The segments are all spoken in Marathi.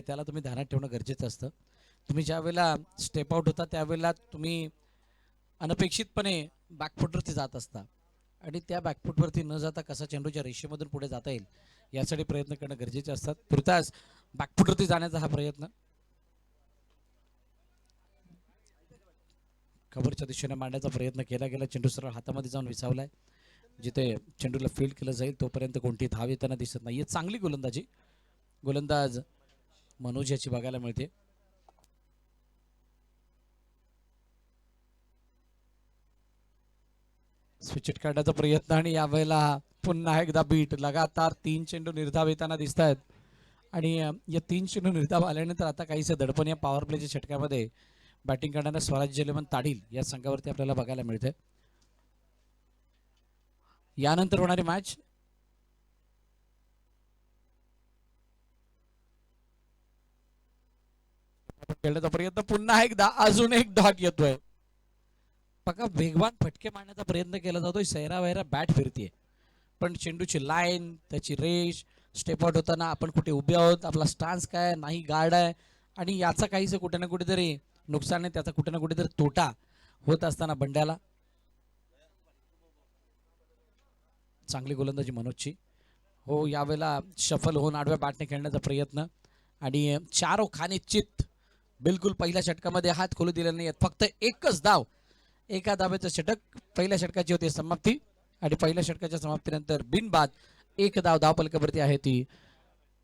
त्याला तुम्ही ध्यानात ठेवणं गरजेचं असतं. तुम्ही ज्यावेळेला स्टेप आउट होता त्यावेळेला तुम्ही अनपेक्षितपणे बॅकफुटवरती जात असता. आणि त्या बॅकफुटवरती न जाता कसा चेंडूच्या रेषेमधून पुढे जाता येईल यासाठी प्रयत्न करणं गरजेचे असतात. तुर्तास बॅकफुटवरती जाण्याचा हा प्रयत्न? खबरच्या दिशेने मांडण्याचा प्रयत्न केला गेला चेंडू सरळ हातामध्ये जाऊन विसावलाय. जिथे चेंडूला फील्ड केलं जाईल तोपर्यंत कोणती धाव येताना दिसत नाही चांगली गोलंदाजी. गोलंदाज मनोज याची बघायला मिळते. स्विचिट काढण्याचा प्रयत्न आणि यावेळेला पुन्हा एकदा बीट लगातार तीन चेंडू निर्धाव येताना दिसत आहेत आणि या तीन चेंडू निर्धाव आल्यानंतर आता काहीसं दडपण या पॉवर प्लेच्या षटकामध्ये. बॅटिंग करणाऱ्या स्वराज्य लेवन ताडील या संघावरती आपल्याला बघायला मिळते यानंतर होणारी मॅच खेळण्याचा प्रयत्न. पुन्हा एकदा अजून एक डॉट येतोय. बघा वेगवान फटके मारण्याचा प्रयत्न केला जातोय. सैरा वैरा बॅट फिरतीये. पण चेंडूची लाईन त्याची रेश स्टेप आउट होताना आपण कुठे उभे आहोत आपला स्टान्स काय नाही गार्ड आहे आणि याचा काहीसं कुठे ना कुठेतरी नुकसान आहे त्याचा कुठे ना कुठेतरी तोटा होत असताना बंड्याला. चांगली गोलंदाजी मनोजची. हो यावेळेला शफल होऊन आडव्या बॅटने खेळण्याचा प्रयत्न. आणि चारो खाने चित्त बिलकुल पहिल्या षटकामध्ये हात खोलू दिले नाही फक्त एकच धाव. एका धाब्याचं षटक पहिल्या षटकाची होती समाप्ती आणि पहिल्या षटकाच्या समाप्तीनंतर बिनबाद एक धाव धाव पलकावरती आहे ती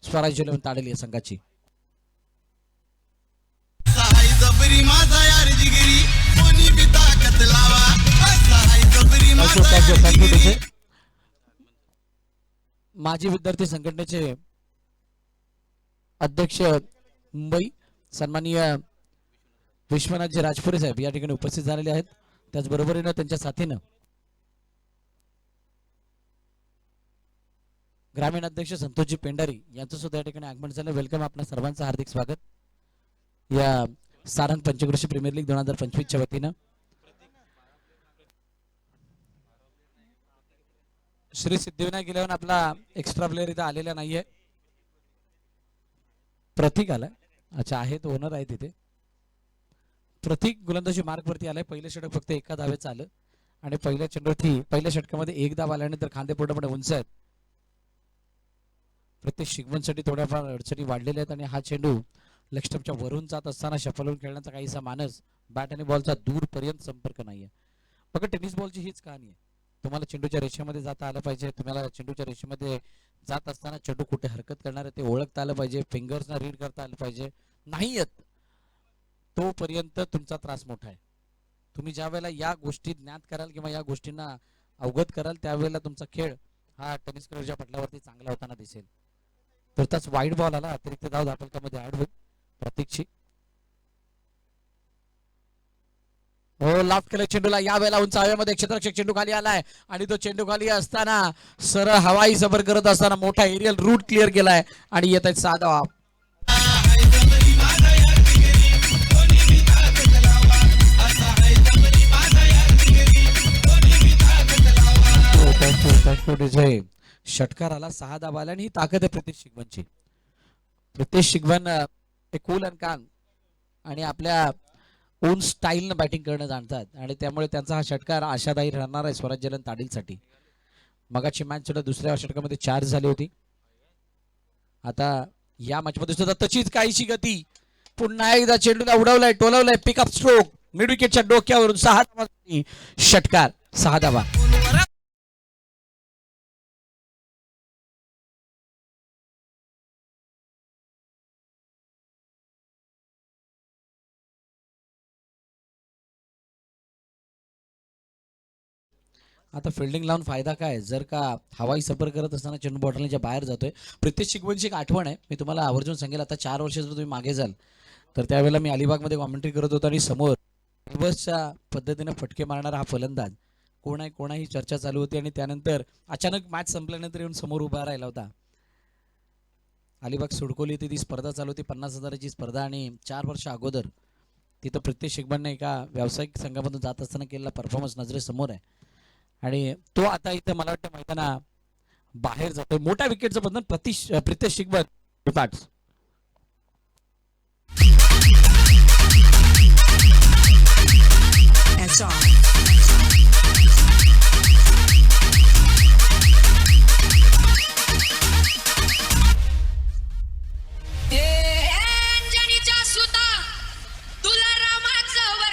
स्वराज्य इलेव्हन ताडेल या संघाची. माजी विद्यार्थी संघटनेचे अध्यक्ष मुंबई सन्माननीय विश्वनाथजी राजपुरे साहेब या ठिकाणी उपस्थित झालेले आहेत. त्याचबरोबरीनं त्यांच्या साथीनं ग्रामीण अध्यक्ष संतोषजी पेंडारी यांचं सुद्धा या ठिकाणी आगमन झालं. वेलकम आपल्या सर्वांचं हार्दिक स्वागत. या सारंग पंचकृषी प्रीमियर लीग दोन हजार पंचवीसच्या वतीनं. श्री सिद्धिविनायक इलेव्हन आपला एक्स्ट्रा प्लेअर इथं आलेला नाहीये. प्रतीक आलाय. अच्छा आहेत ओनर आहे तिथे प्रतीक गोलंदाजी मार्गवरती आलाय. पहिलं षटक फक्त एका धावेत आलं आणि पहिल्या चेंडूवरती पहिल्या षटकामध्ये एक धाव आल्यानंतर खांदे पूर्णपणे उंच आहेत. प्रत्येक शिगवणसाठी थोड्याफार अडचणी वाढलेल्या आहेत आणि हा चेंडू लेगस्टम्पच्या वरून जात असताना शफलवून खेळण्याचा काहीसा मानस बॅट आणि बॉलचा दूरपर्यंत संपर्क नाहीये. बघा टेनिस बॉलची हीच कहाणी आहे. तुम्हाला चेंडूच्या रेषेमध्ये जाता आलं पाहिजे. तुम्हाला चेंडूच्या रेषेमध्ये जात असताना चेंडू कुठे हरकत करणार आहे ते ओळखता आलं पाहिजे फिंगर्सना रीड करता आलं पाहिजे. नाही येत. तोपर्यंत तुमचा त्रास मोठा आहे. तुम्ही ज्या वेळेला या गोष्टी ज्ञात कराल किंवा या गोष्टींना अवगत कराल त्यावेळेला तुमचा खेळ हा टेनिस खेळच्या पटलावरती चांगला होताना दिसेल. तर त्याच वाईट बॉल आला. अतिरिक्त धाव धापलकामध्ये ऍड होईल. प्रतीक्षित हो लाफ्ट केलं चेंडूला. या वेळेला उंच हवेमध्ये क्षेत्रक्षक चेंडू खाली आलाय. आणि तो चेंडू खाली असताना सरळ हवाई सफर करत असताना मोठा एरियल रूट क्लिअर केलाय आणि येत आहेत साधा थँक्यू षटकार आला सहा दाब आला आणि ही ताकद आहे प्रितेश शिगवणची प्रितेश शिगवण अं, हे कूल अँड कान आणि आपल्या ओन स्टाईलनं बॅटिंग करणं जाणतात. आणि त्यामुळे त्यांचा हा षटकार आशादायी राहणार आहे स्वराज्यलन ताडीलसाठी. मगाची मॅच सुद्धा दुसऱ्या षटकामध्ये चार झाली होती. आता या मॅचमध्ये सुद्धा तशीच काहीशी गती. पुन्हा एकदा चेंडूला उडवलाय टोलवलाय पिकअप स्ट्रोक मिड विकेटच्या डोक्यावरून सहा धावांसाठी षटकार सहा धावा. आता फिल्डिंग लावून फायदा काय? जर का हवाई सफर करत असताना चेंडू बॉटलच्या बाहेर जातोय प्रितेश शिकवणची एक आठवण आहे. मी तुम्हाला आवर्जून सांगेल आता चार वर्ष जर तुम्ही मागे जाल तर त्यावेळेला मी अलिबागमध्ये कॉमेंट्री करत होतो आणि समोर बसच्या पद्धतीने फटके मारणारा हा फलंदाज. कोण आहे कोणाही चर्चा चालू होती आणि त्यानंतर अचानक मॅच संपल्यानंतर येऊन समोर उभा राहिला होता. अलिबाग सुडकोली ती ती स्पर्धा चालू होती पन्नास हजाराची स्पर्धा आणि चार वर्ष अगोदर तिथं प्रत्येक शिकबांना एका व्यावसायिक संघामधून जात असताना केलेला परफॉर्मन्स नजरेसमोर आहे. आणि तो आता इथं मला वाटतं मैदाना बाहेर जातोय. मोठ्या विकेटचं बंधन प्रतिश प्रितेश शिकवत पाठ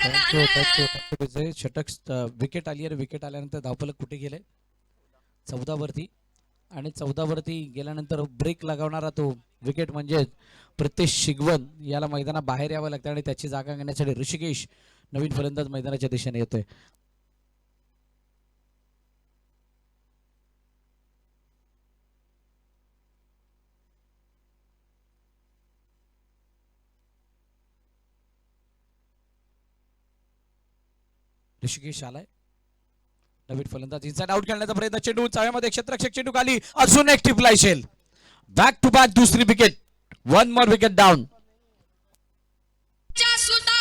थँक्यू थँक्यू थँक्यू विजय षटक विकेट आली आणि विकेट आल्यानंतर धावपलक कुठे गेले चौदावरती. आणि चौदावरती गेल्यानंतर ब्रेक लगावणारा तो विकेट म्हणजे प्रत्येक शिगवन याला मैदाना बाहेर यावं लागतं आणि त्याची जागा घेण्यासाठी ऋषिकेश नवीन फलंदाज मैदानाच्या दिशेने येतोय. ऋषिकेश आलाय. नवीन फलंदाज इन्साइड आउट खेळण्याचा प्रयत्न. चेंडू चाव्यामध्ये क्षेत्ररक्षक चेंडू खाली. अजून एक टिपला शेल बॅक टू बॅक दुसरी wicket one more wicket down च्या सुता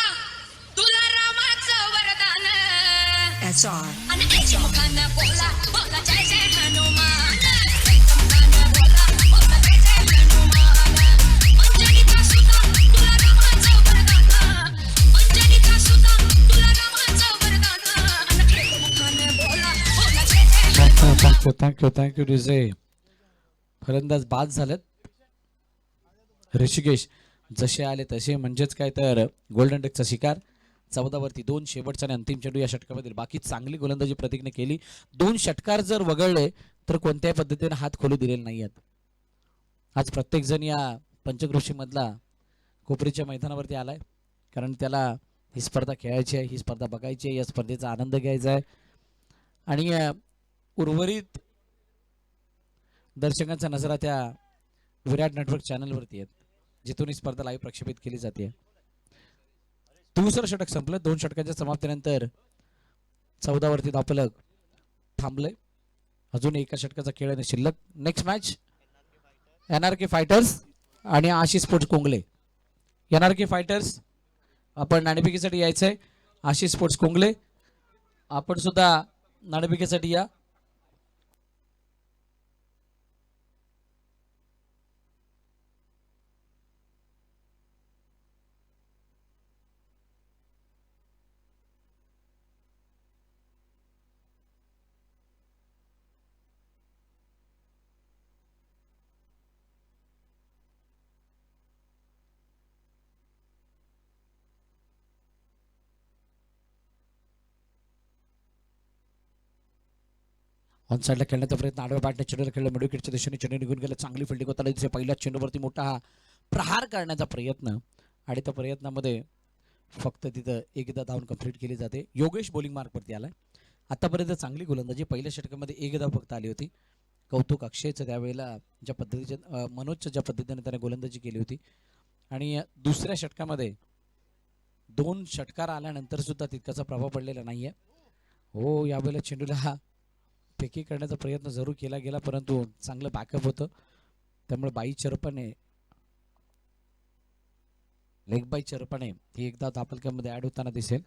थँक्यू थँक्यू थँक्यू फलंदाज बाद झालेत. ऋषिकेश जसे आले तसे म्हणजेच काय तर गोल्डन टेकचा शिकार. चौदावरती दोन शेवटचा आणि अंतिम चेंडू या षटकामधील बाकी चांगली गोलंदाजी प्रतिज्ञा केली. दोन षटकार जर वगळले तर कोणत्याही पद्धतीने हात खोलू दिलेले नाही आहेत आज प्रत्येक जण या पंचकृषीमधला कोपरीच्या मैदानावरती आलाय. कारण त्याला ही स्पर्धा खेळायची आहे ही स्पर्धा बघायची आहे या स्पर्धेचा आनंद घ्यायचा आहे. आणि उर्वरित दर्शकांचा नजरा त्या विराट नेटवर्क चॅनलवरती आहेत जिथून ही स्पर्धा लाईव्ह प्रक्षेपित केली जाते. दुसरं षटक संपलं. दोन षटकांच्या समाप्तीनंतर चौदावरती धापलक थांबलंय. अजून एका षटकाचा खेळ आणि शिल्लक. Next match N R K fighters आणि Ashish sports Kongle. N R K fighters आपण नाणेफेकीसाठी यायचंय. आशिष स्पोर्ट्स कोंगले आपण सुद्धा नाणेफेकीसाठी या. ऑन साईडला खेळण्याचा प्रयत्न आडव्या बॅटने चेंडूला खेळला मिडल दिशेने चेंडू निघून गेला चांगली फिल्डिंग होताना दिसते पहिल्या चेंडूवरती मोठा हा प्रहार करण्याचा प्रयत्न. आणि त्या प्रयत्नामध्ये फक्त तिथं एकदा धावून कंप्लीट केली जाते. योगेश बॉलिंग मार्कवरती आलाय. आतापर्यंत चांगली गोलंदाजी. पहिल्या षटकामध्ये एक धाव फक्त आली होती. कौतुक अक्षयचं त्यावेळेला ज्या पद्धतीच्या मनोजच्या ज्या पद्धतीने त्याने गोलंदाजी केली होती. आणि दुसऱ्या षटकामध्ये दोन षटकार आल्यानंतर सुद्धा तितकाचा प्रभाव पडलेला नाही आहे हो यावेळेला चेंडूला फेकी करण्याचा प्रयत्न जरूर केला गेला परंतु चांगलं बॅकअप होतं. त्यामुळे बाई चरपणे लेगबाई चरपणे ही एकदा धापलक्यामध्ये ऍड होताना दिसेल.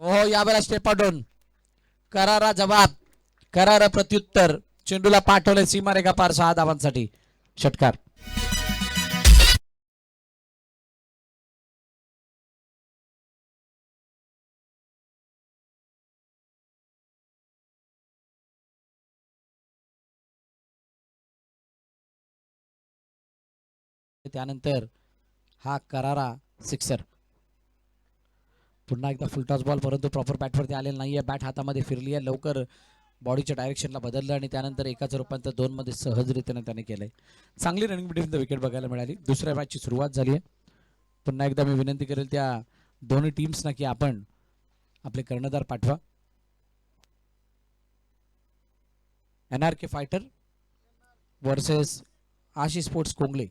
हो यावेळेला स्टेप डाऊन करारा जवाब करारा प्रत्युत्तर. चेंडूला पाठवले सीमारेखा पार सहा धावांसाठी. षटकार. त्यानंतर हा करारा सिक्सर. पुन्हा एकदा फुलटॉस बॉल परंतु प्रॉपर बॅटवरती आलेला नाहीये. बॅट हातामध्ये फिरली आहे लवकर बॉडीच्या डायरेक्शनला बदललं आणि त्यानंतर एकाचं रूपांतर दोन मध्ये सहजरित्याने त्याने केलंय. चांगली रनिंग बिटवीन द विकेट बघायला मिळाली. दुसऱ्या मॅचची सुरुवात झाली आहे. पुन्हा एकदा मी विनंती करेल त्या दोन्ही टीम्सना की आपण आपले कर्णधार पाठवा. N R K fighter versus Ashish sports Kongle.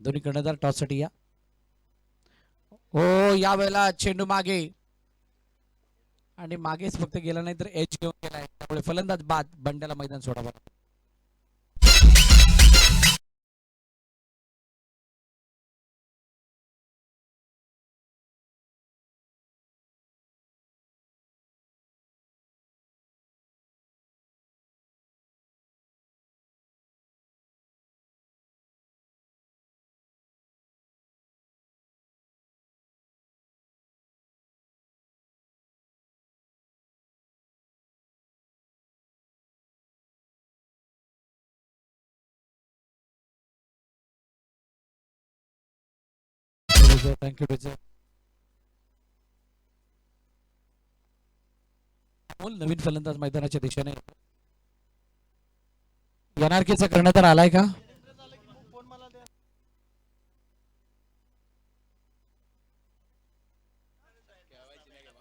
दोन्ही कर्णधार टॉससाठी या. हो यावेळेला चेंडू मागे. आणि मागेच फक्त गेला नाही तर एच घेऊन गेला त्यामुळे फलंदाज बाद बंड्याला मैदान सोडावं विजय थँक्यू विजय अमोल नवीन फलंदाज मैदानाच्या दिशेने. एनआरकेचा करण्यात आलाय का?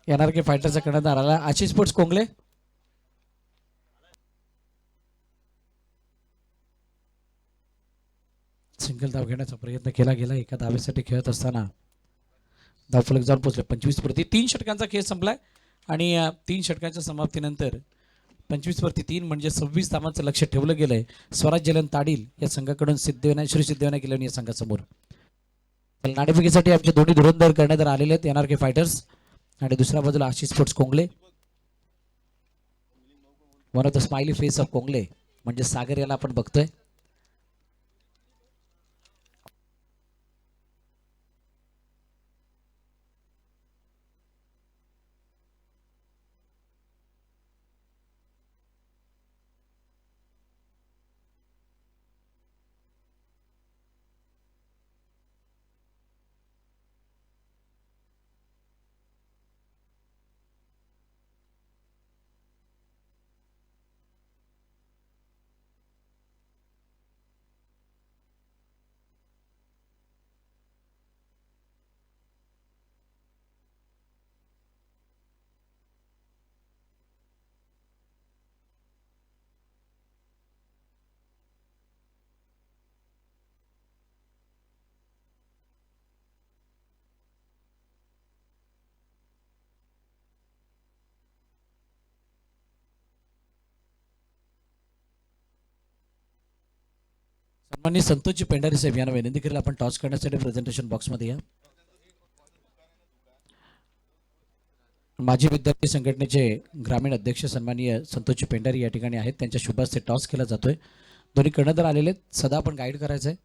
एनआरके फायटरचा करण्यात आला आशिष स्पोर्ट्स कोंगले? सिंगल धाव घेण्याचा प्रयत्न केला गेला. एका धावेसाठी खेळत असताना धावफलक जाऊन पोचले पंचवीस वरती तीन षटकांचा खेळ संपलाय. आणि तीन षटकांच्या समाप्तीनंतर पंचवीस वरती तीन म्हणजे सव्वीस धावांचं लक्ष ठेवलं गेलंय. स्वराज जलन ताडील या संघाकडून सिद्धविनायक श्री सिद्धविनायक केलं या संघासमोर. तर नाणेफेकीसाठी आमचे दोन्ही धुरंधर करण्यात आलेले आहेत एन आर के फायटर्स. आणि दुसऱ्या बाजूला Ashish sports Kongle. One of the smiley face of Kongle म्हणजे सागर याला आपण बघतोय. सन्माननीय संतोषजी पेंढारी साहेब यांना विनंती करेल आपण टॉस करण्यासाठी प्रेझेंटेशन बॉक्समध्ये या. माजी विद्यार्थी संघटनेचे ग्रामीण अध्यक्ष सन्माननीय संतोषजी पेंढारी या ठिकाणी आहेत. त्यांच्या शुभास्ते टॉस केला जातोय. दोन्ही कर्णधार आलेले आहेत. सदा आपण गाईड करायचं आहे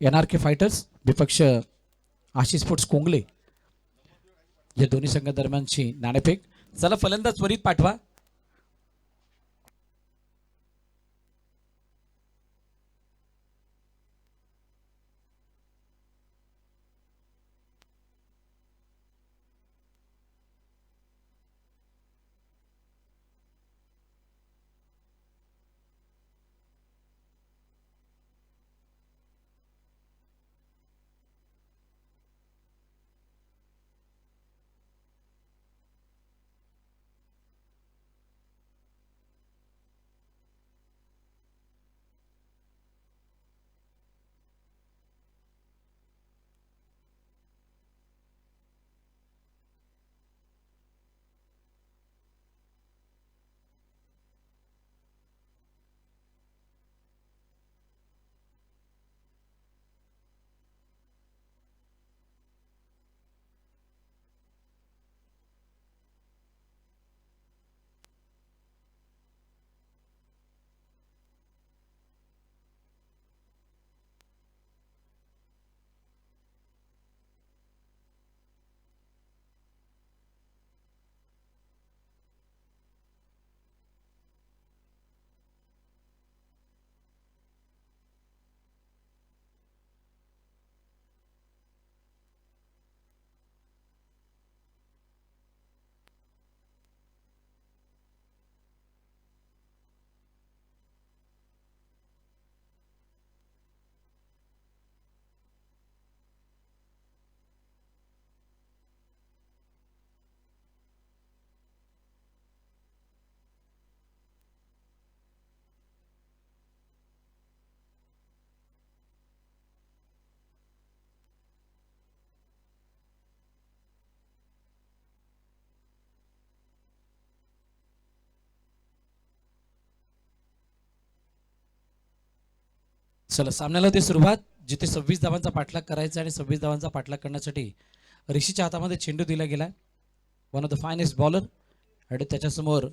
एन आर के फायटर्स विपक्ष आशिष स्पोर्ट्स कोंगले या दोन्ही संघादरम्यानची नाणेफेक. चला फलंदाज त्वरित पाठवा. चला सामन्याला ते सुरुवात जिथे सव्वीस धावांचा पाठलाग करायचा आणि सव्वीस धावांचा पाठलाग करण्यासाठी ऋषीच्या हातामध्ये चेंडू दिला गेला. One of the finest bowler आणि त्याच्यासमोर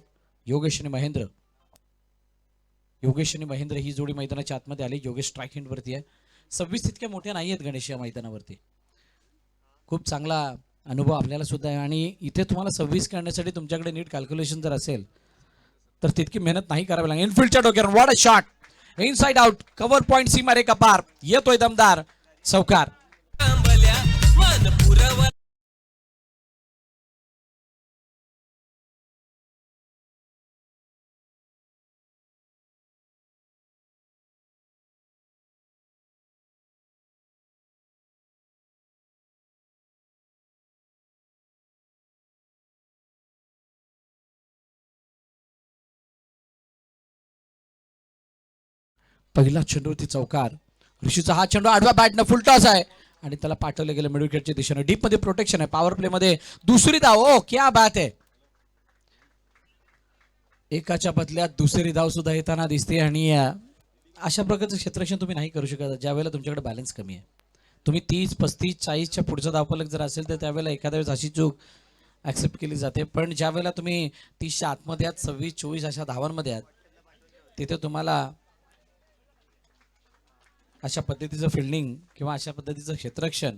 योगेश आणि महेंद्र. योगेश आणि महेंद्र ही जोडी मैदानाच्या आतमध्ये आली. योगेश स्ट्राईक वरती आहे. सव्वीस इतक्या मोठ्या नाही आहेत गणेश या मैदानावरती. खूप चांगला अनुभव आपल्याला सुद्धा आहे. आणि इथे तुम्हाला सव्वीस करण्यासाठी तुमच्याकडे नीट कॅल्क्युलेशन जर असेल तर तितकी मेहनत नाही करावी लागेल. इनफिल्डच्या डोक्यावर. What a shot inside out cover point सीमा रेखा पार येतोय दमदार चौकार पहिला चेंडूवरती चौकार. ऋषीचा हा चेंडू आडवा बॅटनं फुल टॉस आहे. आणि त्याला पाठवलं गेलं मिडल विकेटच्या दिशेने. डीपमध्ये प्रोटेक्शन आहे. पॉवर प्ले मध्ये दुसरी धाव. ओ क्या बात आहे. एकाच्या बदल्यात दुसरी धाव सुद्धा येताना दिसते आणि अशा प्रकारचं क्षेत्रक्षण तुम्ही नाही करू शकत. ज्यावेळेला तुमच्याकडे बॅलन्स कमी आहे. तुम्ही तीस पस्तीस चाळीसच्या पुढचा धावपलक जर असेल तर त्यावेळेला एखाद्या वेळेस अशी चूक ॲक्सेप्ट केली जाते. पण ज्या वेळेला तुम्ही तीसच्या आतमध्ये आहात सव्वीस चोवीस अशा धावांमध्ये आहात तिथे तुम्हाला अशा पद्धतीचं फिल्डिंग किंवा अशा पद्धतीचं क्षेत्ररक्षण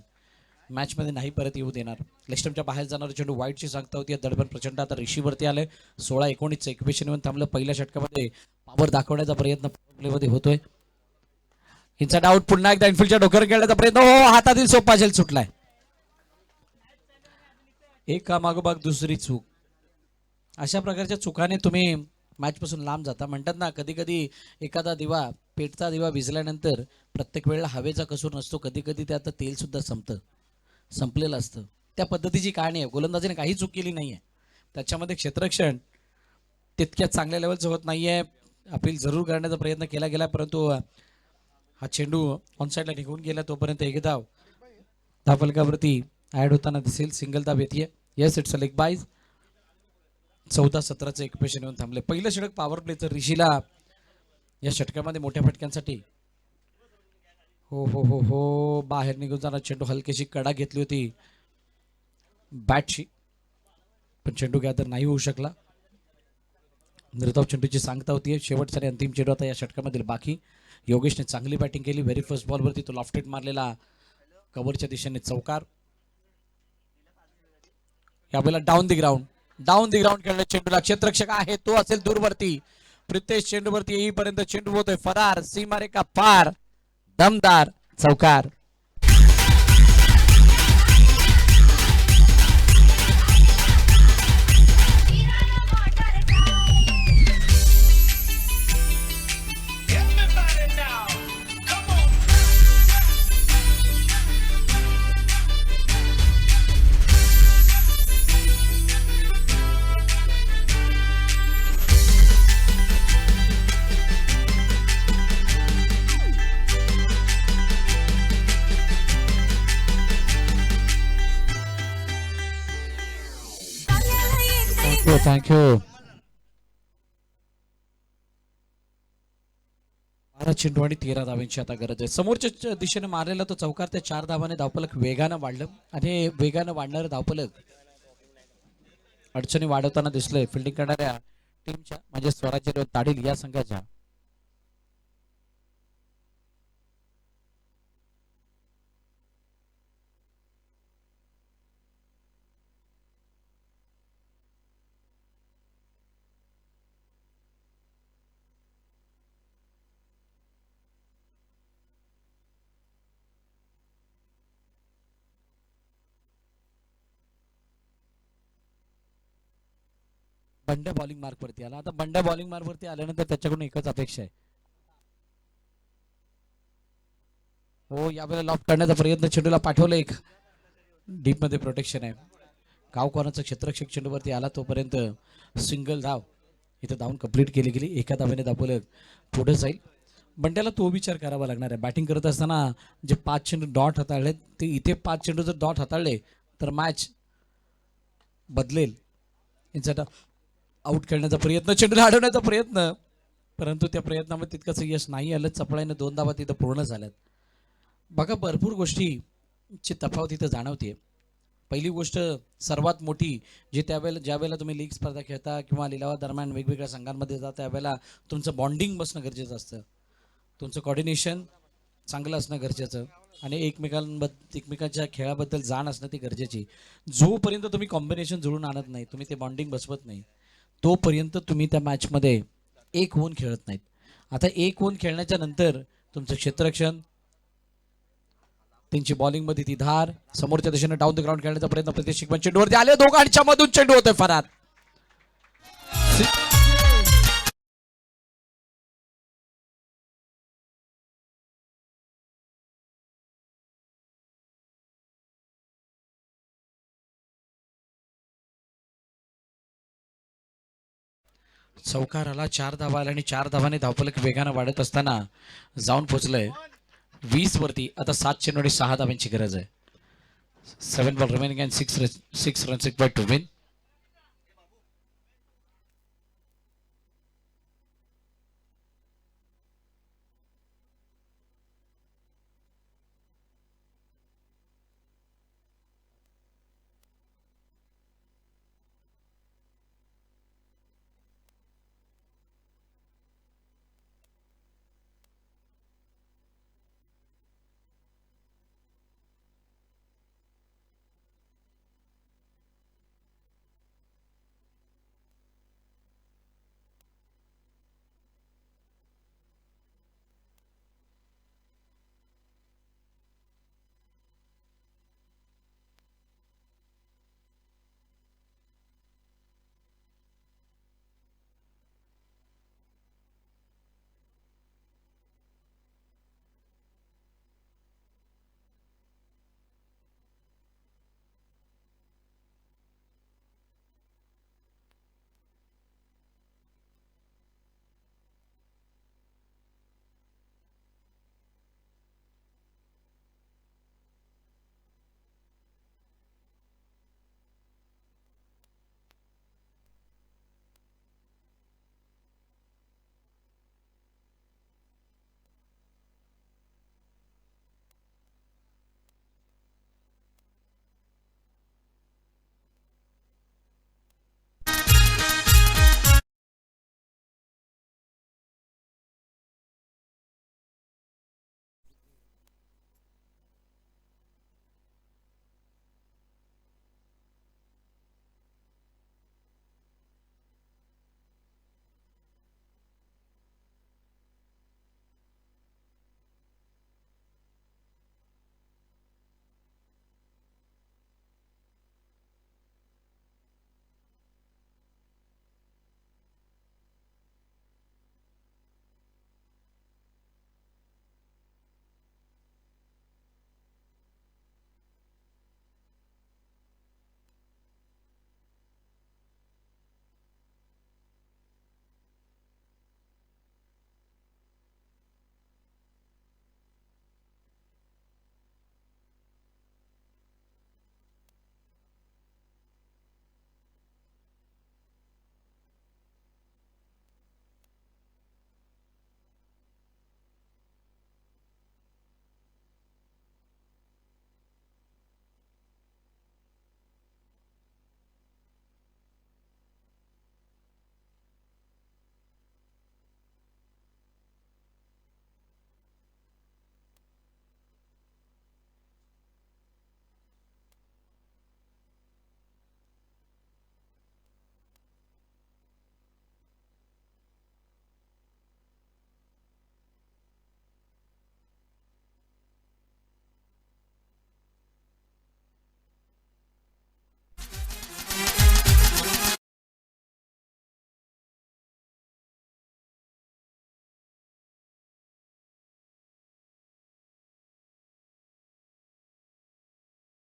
मॅचमध्ये नाही परत येऊ देणार. लेस्टमच्या बाहेर जाणारा चेंडू वाईटची सांगता होती. दडपण प्रचंड आता ऋषीवरती आले सोळा एकोणीसचं एकवीस येऊन थांबलं. पहिल्या षटकामध्ये पावर दाखवण्याचा प्रयत्न प्लेमध्ये होतोय. इन्साइड डाऊट पुन्हा एकदा इनफिल्डच्या डोक्यावर खेळण्याचा प्रयत्न. हो, हो हातातील सोपा झेल सुटलाय. एका मागोमाग दुसरी चूक. अशा प्रकारच्या चुकाने तुम्ही मॅचपासून लांब जाता. म्हणतात ना कधी कधी एखादा दिवा पेटता दिवा भिजल्यानंतर प्रत्येक वेळेला हवेचा कसूर नसतो. कधी कधी त्यात तेल सुद्धा संपतं. संपलेलं असतं. त्या पद्धतीची कहाणी आहे. गोलंदाजीने काही चूक केली नाही आहे त्याच्यामध्ये क्षेत्रक्षण तितक्या चांगल्या लेवलचं होत नाही आहे अपील जरूर करण्याचा प्रयत्न केला गेला परंतु हा चेंडू ऑन साईडला निघून गेला. तोपर्यंत एक धाव धावफलकावरती ॲड होताना दिसेल. सिंगल धाव येते yes it's a leg byes चौदा सतराचं एकपेशन येऊन थांबले. पहिलं षटक पॉवर प्लेचं ऋषीला या षटकामध्ये मोठ्या फटक्यांसाठी. हो हो हो हो. बाहेर निघून जाणार चेंडू. हलकेशी कडा घेतली होती. बॅटची पण चेंडू गॅदर नाही होऊ शकला. निर्धाव चेंडूची सांगता होती. शेवटचा आणि अंतिम चेंडू आता या षटकामधील बाकी. योगेशने चांगली बॅटिंग केली. व्हेरी फर्स्ट बॉलवरती तो लॉफ्टेड मारलेला. कव्हरच्या दिशेने चौकार. यावेळेला down the ground down the ground खेळले चेंडूला क्षेत्रक्षक आहे तो असेल दूरवरती. प्रितेश चेंडूवरती येईपर्यंत चेंडू होतोय फरार. सीमारेखा पार. दमदार चौकार. थँक यू बारा चेंडू आणि तेरा धावांची आता गरज आहे. समोरच्या दिशेने मारलेला तो चौकार त्या चार धावाने धावपलक वेगानं वाढलं आणि वेगानं वाढणारं धावपलक अडचणी वाढवताना दिसलंय. फिल्डिंग करणाऱ्या टीमच्या म्हणजे स्वराज्य ताडील या संघाच्या. बंड्या बॉलिंग मार्क वरती आला. आता बंड्या बॉलिंग मार्क वरती आल्यानंतर त्याच्याकडून एकच अपेक्षा आहे. हो यावेळेला लॉक करण्याचा प्रयत्न चेंडूला पाठवलं एक. डीपमध्ये प्रोटेक्शन आहे. गाव कोणाचं? क्षेत्ररक्षक चेंडूवरती आला तोपर्यंत सिंगल धाव. इथं धावून कंप्लीट केली गेली. एका धावेने दाखवलं पुढे जाईल. बंड्याला तो विचार करावा लागणार आहे. बॅटिंग करत असताना जे पाच चेंडू डॉट हाताळले ते इथे पाच चेंडू जर डॉट हाताळले तर मॅच बदलेल. यांचा आउट करण्याचा प्रयत्न चेंडूला अडवण्याचा प्रयत्न. परंतु त्या प्रयत्नामध्ये तितकंसं यश नाही आलं. चपळाईनं दोन धावा तिथं पूर्ण झाल्यात. बघा भरपूर गोष्टीची तफावत इथं जाणवते पहिली गोष्ट सर्वात मोठी जी त्यावेळेला ज्यावेळेला तुम्ही लीग स्पर्धा खेळता किंवा लिलावादरम्यान वेगवेगळ्या संघांमध्ये जाता त्यावेळेला तुमचं बॉन्डिंग बसणं गरजेचं असतं. तुमचं कॉर्डिनेशन चांगलं असणं गरजेचं. आणि एकमेकांबद्द एकमेकांच्या खेळाबद्दल जाण असणं ती गरजेची. जोपर्यंत तुम्ही कॉम्बिनेशन जुळून आणत नाही तुम्ही ते बॉन्डिंग बसवत नाही. तोपर्यंत तुम्ही त्या मॅचमध्ये एक होऊन खेळत नाहीत. आता एक होऊन खेळण्याच्या नंतर तुमचं क्षेत्ररक्षण त्यांची बॉलिंगमध्ये ती धार समोरच्या दिशेने डाऊन द ग्राउंड खेळण्याचा प्रयत्न प्रत्येक शिकवण चेंडूवरती आले दोघांच्या मधून चेंडू होतोय फरार. चौकाराला चार धावा आल्या आणि चार धावाने धावफलक वेगानं वाढत असताना जाऊन पोहोचलंय वीस वरती आता सात चेंडू आणि सहा धाव्यांची गरज आहे. Seven ball remaining and six six run six by to win